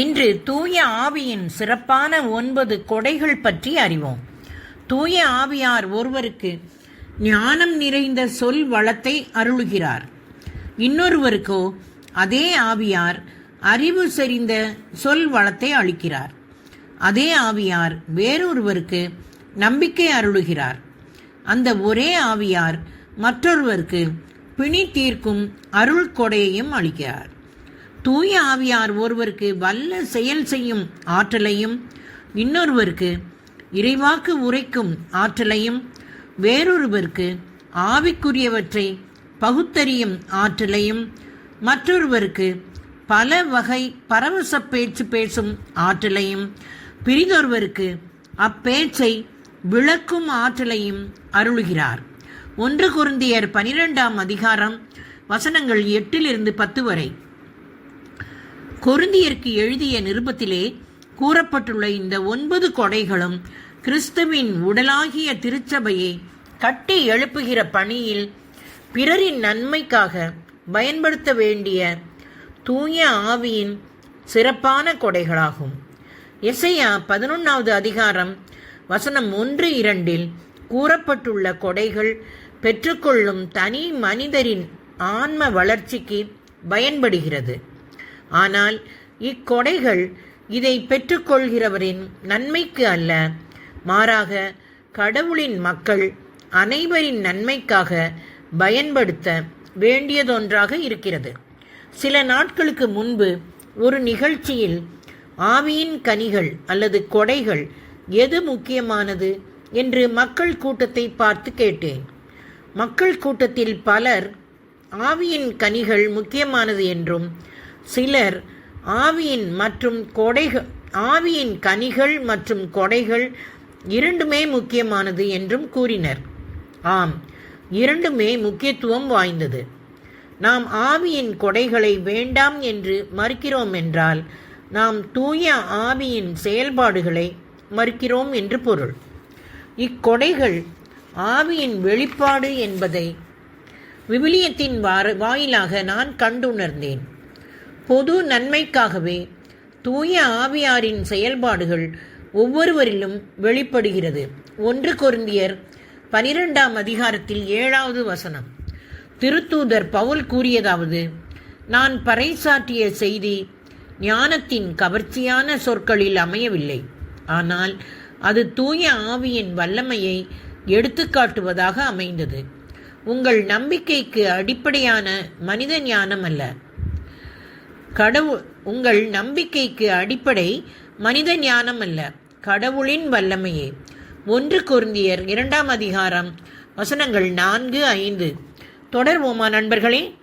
இன்று தூய ஆவியின் சிறப்பான ஒன்பது கொடைகள் பற்றி அறிவோம். தூய ஆவியார் ஒருவருக்கு ஞானம் நிறைந்த சொல் வளத்தை அருளுகிறார். இன்னொருவருக்கோ அதே ஆவியார் அறிவு செறிந்த சொல் வளத்தை அளிக்கிறார். அதே ஆவியார் வேறொருவருக்கு நம்பிக்கை அருளுகிறார். அந்த ஒரே ஆவியார் மற்றொருவருக்கு பிணி தீர்க்கும் அருள் கொடையையும் அளிக்கிறார். தூய ஆவியார் ஒருவருக்கு வல்ல செயல் செய்யும் ஆற்றலையும் இன்னொருவருக்கு இறைவாக்கு உரைக்கும் ஆற்றலையும் வேறொருவருக்கு ஆவிக்குரியவற்றை பகுத்தறியும் ஆற்றலையும் மற்றொருவருக்கு பல வகை பரவச பேச்சு பேசும் ஆற்றலையும் பிரிதொருவருக்கு அப்பேச்சை விளக்கும் ஆற்றலையும் அருளுகிறார். ஒன்று குருந்தியர் பனிரெண்டாம் அதிகாரம் வசனங்கள் எட்டிலிருந்து பத்து வரை. கொருந்தியருக்கு எழுதிய நிருபத்திலே கூறப்பட்டுள்ள இந்த ஒன்பது கொடைகளும் கிறிஸ்துவின் உடலாகிய திருச்சபையை கட்டி எழுப்புகிற பணியில் பிறரின் நன்மைக்காக பயன்படுத்த வேண்டிய தூய ஆவியின் சிறப்பான கொடைகளாகும். எசையா பதினொன்றாவது அதிகாரம் வசனம் ஒன்று இரண்டில் கூறப்பட்டுள்ள கொடைகள் பெற்றுக்கொள்ளும் தனி மனிதரின் ஆன்ம வளர்ச்சிக்கு பயன்படுகிறது. ஆனால் இக்கொடைகள் இதை பெற்றுக்கொள்கிறவரின் நன்மைக்கு அல்ல. மாறாக கடவுளின் மக்கள் அனைவரின் நன்மைக்காக பயன்படுத்த வேண்டியதொன்றாக இருக்கிறது. சில நாட்களுக்கு முன்பு ஒரு நிகழ்ச்சியில் ஆவியின் கனிகள் அல்லது கொடைகள் எது முக்கியமானது என்று மக்கள் கூட்டத்தை பார்த்து கேட்டேன். மக்கள் கூட்டத்தில் பலர் ஆவியின் கனிகள் முக்கியமானது என்றும் சிலர் ஆவியின் மற்றும் கொடைகள் ஆவியின் கனிகள் மற்றும் கொடைகள் இரண்டுமே முக்கியமானது என்றும் கூறினர். ஆம் இரண்டுமே முக்கியத்துவம் வாய்ந்தது. நாம் ஆவியின் கொடைகளை வேண்டாம் என்று மறுக்கிறோம் என்றால் நாம் தூய ஆவியின் செயல்பாடுகளை மறுக்கிறோம் என்று பொருள். இக்கொடைகள் ஆவியின் வெளிப்பாடு என்பதை விவிலியத்தின் வாயிலாக நான் கண்டுணர்ந்தேன். பொது நன்மைக்காகவே தூய ஆவியாரின் செயல்பாடுகள் ஒவ்வொருவரிலும் வெளிப்படுகிறது. ஒன்று கொருந்தியர் பனிரெண்டாம் அதிகாரத்தில் ஏழாவது வசனம். திருத்தூதர் பவுல் கூறியதாவது நான் பறைசாற்றிய செய்தி ஞானத்தின் கவர்ச்சியான சொற்களில் அமையவில்லை. ஆனால் அது தூய ஆவியின் வல்லமையை எடுத்துக்காட்டுவதாக அமைந்தது. உங்கள் நம்பிக்கைக்கு அடிப்படையான மனித ஞானம் அல்ல கடவுள் உங்கள் நம்பிக்கைக்கு அடிப்படை மனித ஞானம் அல்ல கடவுளின் வல்லமையே. ஒன்று குருந்தியர் இரண்டாம் அதிகாரம் வசனங்கள் நான்கு ஐந்து. தொடர்வோமா நண்பர்களே?